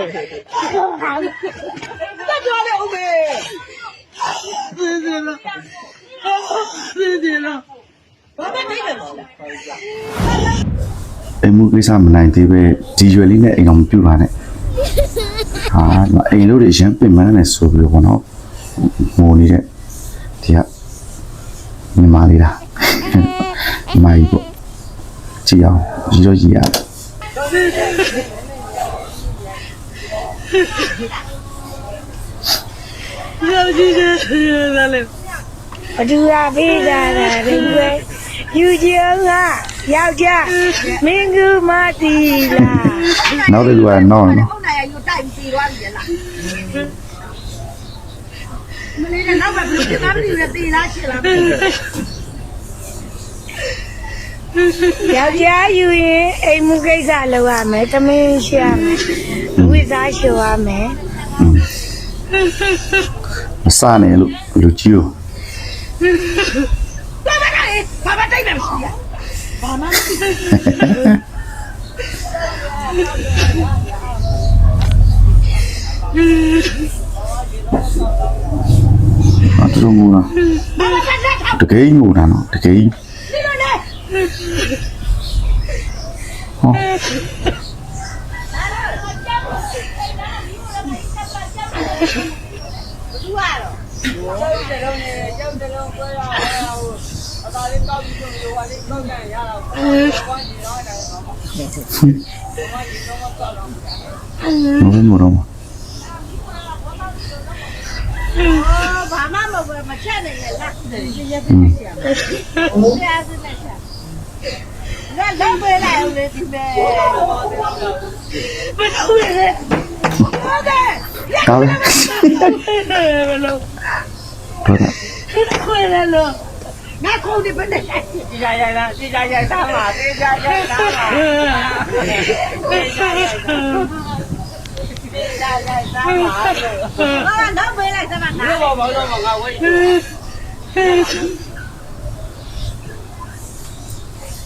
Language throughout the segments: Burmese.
တက်ကြွလေဦးမေသိတယ်လားသိတယ်လားဘာမှမသိဘူးအိမ်မှုကိစ္စမနိုင်သေးပဲဒီရွယ်လေးနဲ့အိမ်တော်မပြူလာနဲ့ဟာမအိမ်လို့တွေရမ်းပင်မန်းနေဆိုပြီးတော့ဘောနော်ငိုနေတဲ့ဒီကညီမလေးလားမိုင်ပေါ့ကြည့်အောင်ရီတော့ရီရတ ယ်ယောက်ျီးရဲ့လာလေဘသူကပေးတာလဲဒီကွယ်ယူချင်အောင်ကယောက်ျားမင်းကူမတီလာနောက်တစ်လူကနောက်နော်ဟုတ်နိုင်ရယူတိုက်ပြီးသွားပြီလားမလေးနဲ့တော့ဘယ်လိုဖြစ်သားမလို့တေးလားရှင်းလား ယောက်ျားယူရင်အိမ်မှုကိစ္စလုပ်ရမယ်တမင်းရှိရမယ်ဝိစားရှိရမယ်မစနဲ့လို့လူကြီးကိုဘာမှမလဲဘာမှတိုက်တယ်မရှိရဘာမှမသိအတူတူငိုတာဘာမှဆက်ဆက်ထောက်တကယ်ငိုတာနော်တကယ် နေလို့လေ ဟောမမတော့ဘာမှမဟုတ်မချက်နေလေလားဒီရပြည့်ပြည့်ရအောင်ဆရာစနဲ့ချက် လက်လုံးပေးလိုက်ဦးလေဒီမဲ့ဘယ်လိုလဲဟုတ်တယ်ကားပဲဘယ်လိုတော့တာခွေလဲလို့ငါခုံဒီဘယ်နဲ့ရိုက်ရရရစီကြရသားပါစီကြရသားပါဘာတော့ပေးလိုက်စမ်းငါဘောဘောတော့ငါဝေး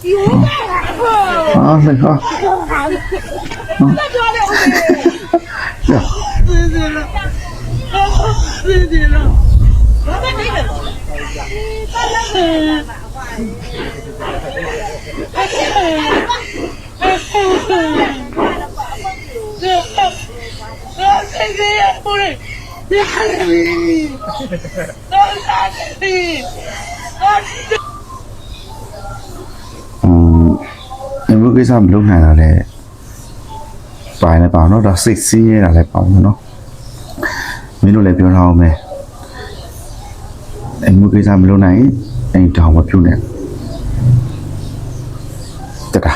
ယူပါလားအာလေဟာ အမှုကိစ္စမလုပ်နိုင်တာလဲပိုင်းလဲပါတော့ဒါစိတ်ဆင်းရဲတာလဲပါဘူးနော်မင်းတို့လည်းပြောထားအောင်မယ်အမှုကိစ္စမလုပ်နိုင်ရင်အိမ်တောင်မပြုတ်နဲ့တတာ